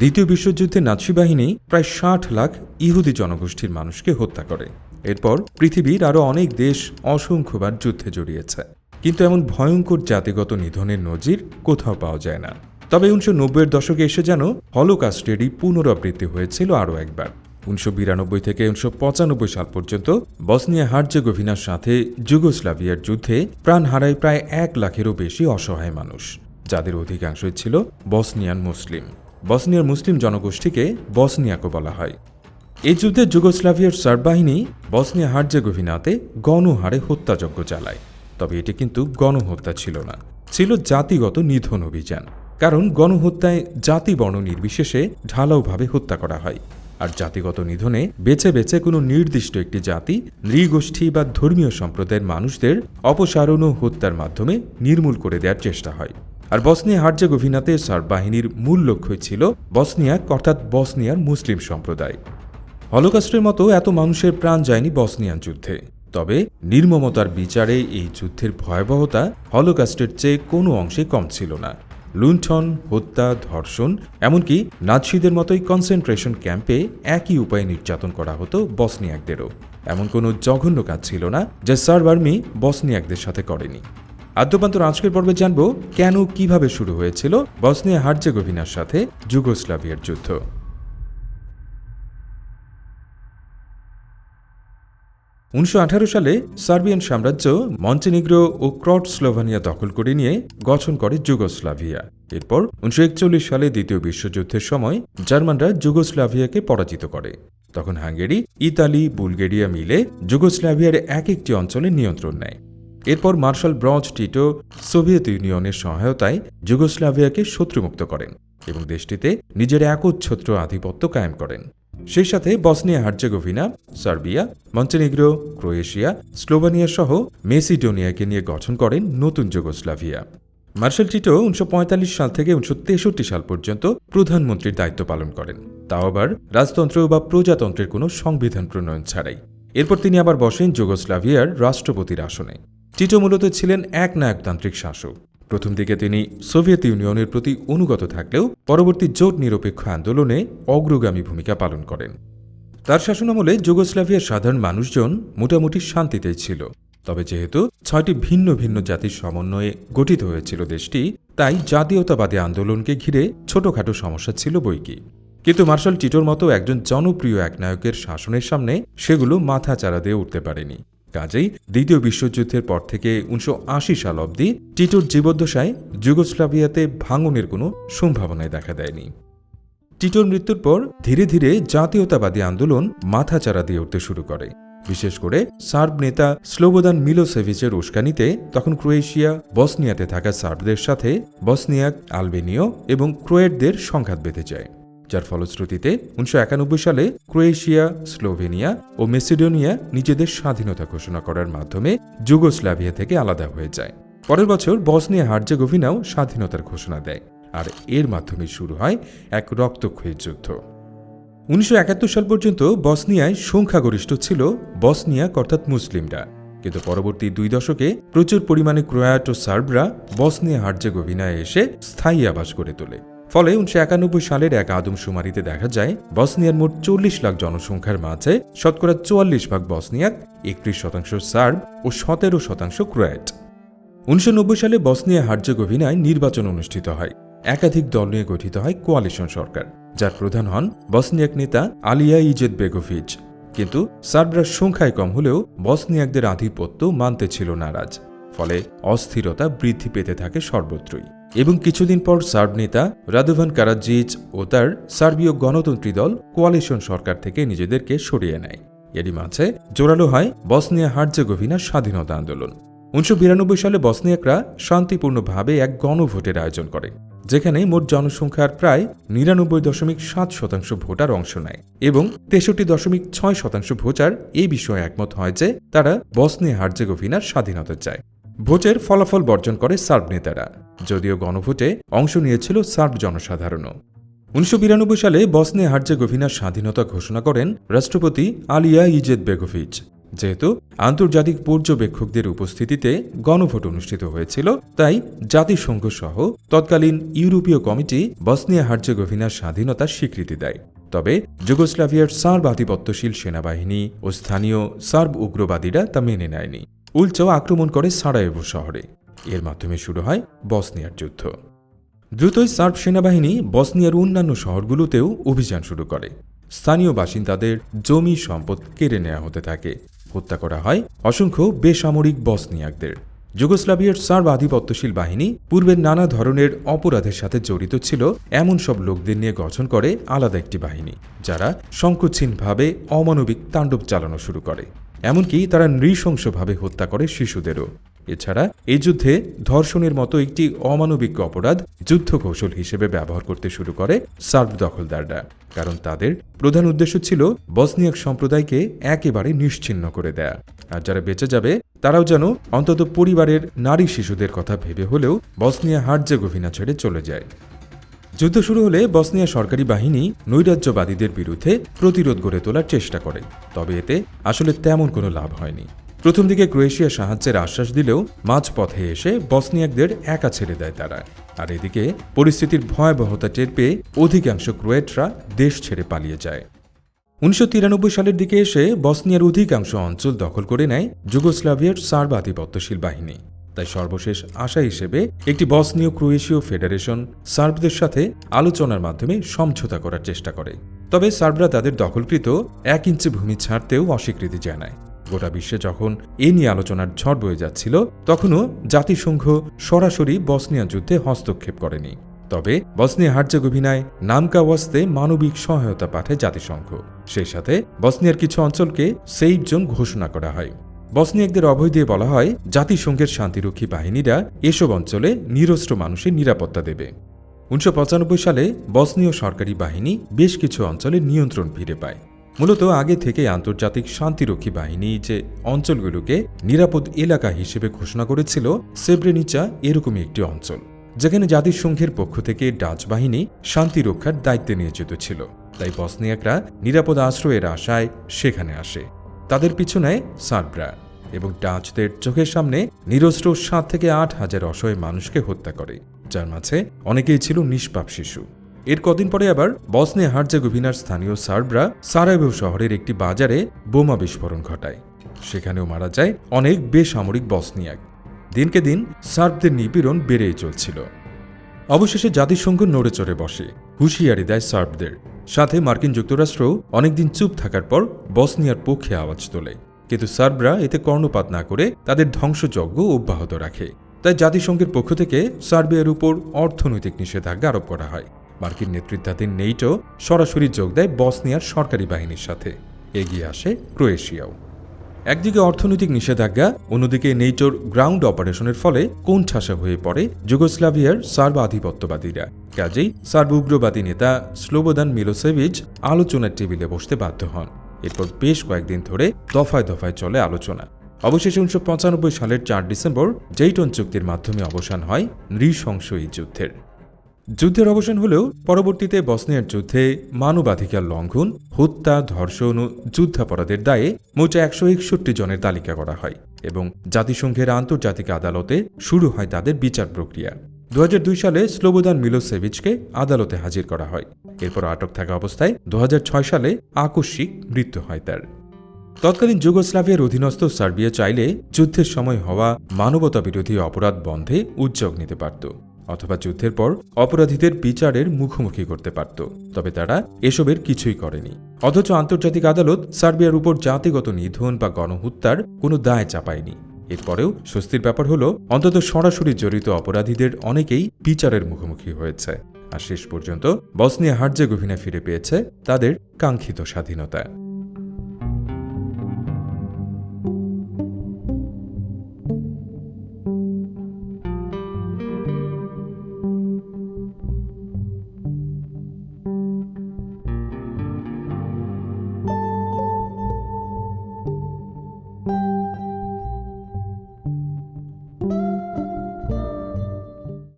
দ্বিতীয় বিশ্বযুদ্ধে নাৎসি বাহিনী প্রায় ষাট লাখ ইহুদি জনগোষ্ঠীর মানুষকে হত্যা করে। এরপর পৃথিবীর আরও অনেক দেশ অসংখ্যবার যুদ্ধে জড়িয়েছে। কিন্তু এমন ভয়ঙ্কর জাতিগত নিধনের নজির কোথাও পাওয়া যায় না। তবে উনিশশো নব্বইয়ের দশকে এসে যেন হলোকাস্টেরই পুনরাবৃত্তি হয়েছিল আরও একবার। উনিশশো বিরানব্বই থেকে উনিশশো পঁচানব্বই সাল পর্যন্ত বসনিয়া হার্জেগোভিনার সাথে যুগোস্লাভিয়ার যুদ্ধে প্রাণ হারায় প্রায় এক লাখেরও বেশি অসহায় মানুষ, যাদের অধিকাংশই ছিল বসনিয়ান মুসলিম। বসনিয়ার মুসলিম জনগোষ্ঠীকে বসনিয়াকো বলা হয়। এই যুদ্ধে যুগোস্লাভিয়ার সার্ব বাহিনী বসনিয়া হার্জেগোভিনাতে গণহারে হত্যাযজ্ঞ চালায়। তবে এটি কিন্তু গণহত্যা ছিল না, ছিল জাতিগত নিধন অভিযান। কারণ গণহত্যায় জাতি বর্ণ নির্বিশেষে ঢালাওভাবে হত্যা করা হয়। আর জাতিগত নিধনে বেছে বেছে কোনো নির্দিষ্ট একটি জাতি, নৃগোষ্ঠী বা ধর্মীয় সম্প্রদায়ের মানুষদের অপসারণ ও হত্যার মাধ্যমে নির্মূল করে দেওয়ার চেষ্টা হয়। আর বসনিয়া হার্জেগোভিনাতে সার বাহিনীর মূল লক্ষ্যই ছিল বসনিয়া অর্থাৎ বসনিয়ার মুসলিম সম্প্রদায়। হলোকাস্টের মতো এত মানুষের প্রাণ যায়নি বসনিয়ান যুদ্ধে। তবে নির্মমতার বিচারে এই যুদ্ধের ভয়াবহতা হলোকাস্টের চেয়ে কোনো অংশে কম ছিল না। লুণ্ঠন, হত্যা, ধর্ষণ, এমনকি নাৎসিদের মতোই কনসেন্ট্রেশন ক্যাম্পে একই উপায়ে নির্যাতন করা হতো বসনিয়াকদেরও। এমন কোনো জঘন্য কাজ ছিল না যা আর্মি বসনিয়াকদের সাথে করেনি। আদ্যপান্তর আজকের পর্বে জানব কেন, কীভাবে শুরু হয়েছিল বসনিয়া হার্জেগোভিনার সাথে যুগোস্লাভিয়ার যুদ্ধ। উনিশশো আঠারো সালে সার্বিয়ান সাম্রাজ্য মন্টেনিগ্রো ও ক্রট স্লোভানিয়া দখল করে নিয়ে গঠন করে যুগোস্লাভিয়া। এরপর উনিশশো একচল্লিশ সালে দ্বিতীয় বিশ্বযুদ্ধের সময় জার্মানরা যুগোস্লাভিয়াকে পরাজিত করে। তখন হাঙ্গেরি, ইতালি, বুলগেরিয়া মিলে যুগোস্লাভিয়ার এক একটি অঞ্চলে নিয়ন্ত্রণ নেয়। এরপর মার্শাল ব্রঞ্জ টিটো সোভিয়েত ইউনিয়নের সহায়তায় যুগোস্লাভিয়াকে শত্রুমুক্ত করেন এবং দেশটিতে নিজের একচ্ছত্র আধিপত্য কায়েম করেন। সেই সাথে Bosnia Herzegovina Serbia, Montenegro, Croatia, Slovenia সহ মেসিডোনিয়াকে নিয়ে গঠন করেন নতুন যুগোস্লাভিয়া। মার্শাল টিটো উনিশশো পঁয়তাল্লিশ সাল থেকে উনিশশো তেষট্টি সাল পর্যন্ত প্রধানমন্ত্রীর দায়িত্ব পালন করেন। তাও আবার রাজতন্ত্র বা প্রজাতন্ত্রের কোনো সংবিধান প্রণয়ন ছাড়াই। এরপর তিনি আবার বসেন যুগোস্লাভিয়ার রাষ্ট্রপতির আসনে। টিটো মূলত ছিলেন এক নায়কতান্ত্রিক শাসক। প্রথম দিকে তিনি সোভিয়েত ইউনিয়নের প্রতি অনুগত থাকলেও পরবর্তী জোট নিরপেক্ষ আন্দোলনে অগ্রগামী ভূমিকা পালন করেন। তার শাসনামলে যুগোস্লাভিয়ার সাধারণ মানুষজন মোটামুটি শান্তিতেই ছিল। তবে যেহেতু ছয়টি ভিন্ন ভিন্ন জাতির সমন্বয়ে গঠিত হয়েছিল দেশটি, তাই জাতীয়তাবাদী আন্দোলনকে ঘিরে ছোটখাটো সমস্যা ছিল বইকি কিন্তু মার্শাল টিটোর মতো একজন জনপ্রিয় একনায়কের শাসনের সামনে সেগুলো মাথা চারা দিয়ে উঠতে পারেনি। কাজেই দ্বিতীয় বিশ্বযুদ্ধের পর থেকে উনিশশো আশি সাল অবধি টিটোর জীবদ্দশায় যুগোস্লাভিয়াতে ভাঙনের কোনো সম্ভাবনায় দেখা দেয়নি। টিটোর মৃত্যুর পর ধীরে ধীরে জাতীয়তাবাদী আন্দোলন মাথাচাড়া দিয়ে উঠতে শুরু করে। বিশেষ করে সার্ব নেতা স্লোবোদান মিলোসেভিচের উস্কানিতে তখন ক্রোয়েশিয়া, বসনিয়াতে থাকা সার্বদের সাথে বসনিয়াক, আলবেনীয় এবং ক্রোয়েটদের সংঘাত বেঁধে যায়। যার ফলশ্রুতিতে উনিশশো একানব্বই সালে ক্রোয়েশিয়া, স্লোভেনিয়া ও মেসিডোনিয়া নিজেদের স্বাধীনতা ঘোষণা করার মাধ্যমে যুগোস্লাভিয়া থেকে আলাদা হয়ে যায়। পরের বছর বসনিয়া হার্জেগোভিনাও স্বাধীনতার ঘোষণা দেয় আর এর মাধ্যমে শুরু হয় এক রক্তক্ষয়ী যুদ্ধ। উনিশশো একাত্তর সাল পর্যন্ত বসনিয়ায় সংখ্যাগরিষ্ঠ ছিল বসনিয়াক অর্থাৎ মুসলিমরা। কিন্তু পরবর্তী দুই দশকে প্রচুর পরিমাণে ক্রোয়াট ও সার্বরা বসনিয়া হার্জেগোভিনায় এসে স্থায়ী আবাস গড়ে তোলে। ফলে উনিশশো একানব্বই সালের এক আদমশুমারিতে দেখা যায়, বসনিয়ার মোট চল্লিশ লাখ জনসংখ্যার মাঝে শতকরা চুয়াল্লিশ ভাগ বসনিয়াক একত্রিশ শতাংশ সার্ব ও সতেরো শতাংশ ক্রোয়াট। উনিশশো সালে বসনিয়া হার্জেগোভিনায় নির্বাচন অনুষ্ঠিত হয়। একাধিক দল নিয়ে গঠিত হয় কোয়ালিশন সরকার, যার প্রধান হন বসনিয়াক নেতা আলিয়া ইজেদ বেগোভিচ। কিন্তু সার্বরা সংখ্যায় কম হলেও বসনিয়াকদের আধিপত্য মানতে ছিল নারাজ, ফলে অস্থিরতা বৃদ্ধি পেতে থাকে সর্বত্রই। এবং কিছুদিন পর সার্ব নেতা রাদোভান কারাজিজ ও তার সার্বীয় গণতন্ত্রী দল কোয়ালিশন সরকার থেকে নিজেদেরকে সরিয়ে নেয়। এরই মাঝে জোরালো হয় বসনিয়া হার্জেগোভিনার স্বাধীনতা আন্দোলন। উনিশশো বিরানব্বই সালে বসনিয়াকরা শান্তিপূর্ণভাবে এক গণভোটের আয়োজন করে, যেখানে মোট জনসংখ্যার প্রায় নিরানব্বই দশমিক সাত শতাংশ ভোটার অংশ নেয় এবং তেষট্টি দশমিক ছয় শতাংশ ভোটার এই বিষয়ে একমত হয় যে তারা বসনিয়া হার্জেগোভিনার স্বাধীনতা চায়। ভোটের ফলাফল বর্জন করে সার্ব নেতারা। যদিও গণভোটে অংশ নিয়েছিল সার্ব জনসাধারণও। উনিশশো বিরানব্বই সালে বসনিয়া হার্জেগোভিনার স্বাধীনতা ঘোষণা করেন রাষ্ট্রপতি আলিয়া ইজেদ বেগোভিচ। যেহেতু আন্তর্জাতিক পর্যবেক্ষকদের উপস্থিতিতে গণভোট অনুষ্ঠিত হয়েছিল, তাই জাতিসংঘ সহ তৎকালীন ইউরোপীয় কমিটি বসনিয়া হার্জেগোভিনার স্বাধীনতার স্বীকৃতি দেয়। তবে যুগোস্লাভিয়ার সার্ব আধিপত্যশীল সেনাবাহিনী ও স্থানীয় সার্ব উগ্রবাদীরা তা মেনে নেয়নি। উল্টো আক্রমণ করে সারায়েভো শহরে। এর মাধ্যমে শুরু হয় বসনিয়ার যুদ্ধ। দ্রুতই সার্ব সেনাবাহিনী বসনিয়ার অন্যান্য শহরগুলোতেও অভিযান শুরু করে। স্থানীয় বাসিন্দাদের জমি সম্পদ কেড়ে নেওয়া হতে থাকে। হত্যা করা হয় অসংখ্য বেসামরিক বসনিয়াকদের। যুগোস্লাভিয়ার সার্ব আধিপত্যশীল বাহিনী পূর্বের নানা ধরনের অপরাধের সাথে জড়িত ছিল, এমন সব লোকদের নিয়ে গঠন করে আলাদা একটি বাহিনী, যারা সংকোচহীনভাবে অমানবিক তাণ্ডব চালানো শুরু করে। এমনকি তারা নৃশংসভাবে হত্যা করে শিশুদেরও। এছাড়া এই যুদ্ধে ধর্ষণের মতো একটি অমানবিক অপরাধ যুদ্ধ কৌশল হিসেবে ব্যবহার করতে শুরু করে সার্ব দখলদাররা। কারণ তাদের প্রধান উদ্দেশ্য ছিল বসনিয়াক সম্প্রদায়কে একেবারে নিশ্চিন্ন করে দেয়া। আর যারা বেঁচে যাবে, তারাও যেন অন্তত পরিবারের নারী শিশুদের কথা ভেবে হলেও বসনিয়া হার্জেগোভিনা ছেড়ে চলে যায়। যুদ্ধ শুরু হলে বসনিয়া সরকারি বাহিনী নৈরাজ্যবাদীদের বিরুদ্ধে প্রতিরোধ গড়ে তোলার চেষ্টা করে, তবে এতে আসলে তেমন কোনো লাভ হয়নি। প্রথম দিকে ক্রোয়েশিয়া সাহায্যের আশ্বাস দিলেও মাঝপথে এসে বসনিয়াকদের একা ছেড়ে দেয় তারা। আর এদিকে পরিস্থিতির ভয়াবহতা টের পেয়ে অধিকাংশ ক্রোয়েটরা দেশ ছেড়ে পালিয়ে যায়। উনিশশো তিরানব্বই সালের দিকে এসে বসনিয়ার অধিকাংশ অঞ্চল দখল করে নেয় যুগোস্লাভিয়ার সার্ব আধিপত্যশীল বাহিনী। তাই সর্বশেষ আশা হিসেবে একটি বসনীয় ক্রোয়েশীয় ফেডারেশন সার্বদের সাথে আলোচনার মাধ্যমে সমঝোতা করার চেষ্টা করে। তবে সার্বরা তাদের দখলকৃত এক ইঞ্চি ভূমি ছাড়তেও অস্বীকৃতি জানায়। গোটা বিশ্বে যখন এ নিয়ে আলোচনার ঝড় বয়ে যাচ্ছিল, তখনও জাতিসংঘ সরাসরি বসনিয়া যুদ্ধে হস্তক্ষেপ করেনি। তবে বসনিয়া হার্জেগোভিনায় নামকা ওয়াস্তে মানবিক সহায়তা পাঠায় জাতিসংঘ। সেই সাথে বসনিয়ার কিছু অঞ্চলকে সেইফ জোন ঘোষণা করা হয়। বসনিয়াকদের অভয় দিয়ে বলা হয়, জাতিসংঘের শান্তিরক্ষী বাহিনীরা এসব অঞ্চলে নিরস্ত্র মানুষের নিরাপত্তা দেবে। উনিশশো পঁচানব্বই সালে বসনীয় সরকারি বাহিনী বেশ কিছু অঞ্চলে নিয়ন্ত্রণ ফিরে পায়। মূলত আগে থেকে আন্তর্জাতিক শান্তিরক্ষী বাহিনী যে অঞ্চলগুলোকে নিরাপদ এলাকা হিসেবে ঘোষণা করেছিল সেব্রেনিচা এরকমই একটি অঞ্চল, যেখানে জাতিসংঘের পক্ষ থেকে ডাচ বাহিনী শান্তি রক্ষার দায়িত্বে নিয়োজিত ছিল। তাই বসনিয়াকরা নিরাপদ আশ্রয়ের আশায় সেখানে আসে। তাদের পিছু নেয় সার্বরা এবং ডাচদের চোখের সামনে নিরস্ত্র সাত থেকে আট হাজার অসহায় মানুষকে হত্যা করে, যার মাঝে অনেকেই ছিল নিষ্পাপ শিশু। এর কদিন পরে আবার বসনে হার্জেগোভিনার স্থানীয় সার্বরা সারাইভো শহরের একটি বাজারে বোমা বিস্ফোরণ ঘটায়। সেখানেও মারা যায় অনেক বেসামরিক বসনিয়াক। দিনকে দিন সার্বদের নিপীড়ন বেড়েই চলছিল। অবশেষে জাতিসংঘ নড়ে চড়ে বসে। হুঁশিয়ারি দেয় সার্বদের। সাথে মার্কিন যুক্তরাষ্ট্র অনেকদিন চুপ থাকার পর বসনিয়ার পক্ষে আওয়াজ তোলে। কিন্তু সার্বরা এতে কর্ণপাত না করে তাদের ধ্বংসযজ্ঞ অব্যাহত রাখে। তাই জাতিসংঘের পক্ষ থেকে সার্বিয়ার উপর অর্থনৈতিক নিষেধাজ্ঞা আরোপ করা হয়। মার্কিন নেতৃত্বাধীন নেইটো সরাসরি যোগ দেয় বসনিয়ার সরকারি বাহিনীর সাথে। এগিয়ে আসে ক্রোয়েশিয়াও। একদিকে অর্থনৈতিক নিষেধাজ্ঞা, অন্যদিকে নেইটোর গ্রাউন্ড অপারেশনের ফলে কোণঠাসা হয়ে পড়ে যুগোস্লাভিয়ার সার্ব আধিপত্যবাদীরা কাজেই সার্ব উগ্রবাদী নেতা স্লোবোদান মিলোসেভিচ আলোচনার টেবিলে বসতে বাধ্য হন। এরপর বেশ কয়েকদিন ধরে দফায় দফায় চলে আলোচনা। অবশেষে উনিশশো পঁচানব্বই সালের চার ডিসেম্বর জেইটন চুক্তির মাধ্যমে অবসান হয় নৃশংস এই যুদ্ধের। যুদ্ধের অবসান হলেও পরবর্তীতে বসনিয়ার যুদ্ধে মানবাধিকার লঙ্ঘন, হত্যা, ধর্ষণ ও যুদ্ধাপরাধের দায়ে মোট একশো একষট্টি জনের তালিকা করা হয় এবং জাতিসংঘের আন্তর্জাতিক আদালতে শুরু হয় তাদের বিচার প্রক্রিয়া। দু হাজার দুই সালে স্লোবোদান মিলোসেভিচকে আদালতে হাজির করা হয়। এরপর আটক থাকা অবস্থায় দু হাজার ছয় সালে আকস্মিক মৃত্যু হয় তার। তৎকালীন যুগোস্লাভিয়ার অধীনস্থ সার্বিয়া চাইলে যুদ্ধের সময় হওয়া মানবতা বিরোধী অপরাধ বন্ধে উদ্যোগ নিতে পারত। অথবা যুদ্ধের পর অপরাধীদের বিচারের মুখোমুখি করতে পারত, তবে তারা এসবের কিছুই করেনি। অথচ আন্তর্জাতিক আদালত সার্বিয়ার উপর জাতিগত নিধন বা গণহত্যার কোনো দায় চাপায়নি। এরপরেও স্বস্তির ব্যাপার হলো, অন্তত সরাসরি জড়িত অপরাধীদের অনেকেই বিচারের মুখোমুখি হয়েছে। আর শেষ পর্যন্ত বসনিয়া হার্জেগোভিনা ফিরে পেয়েছে তাদের কাঙ্ক্ষিত স্বাধীনতা।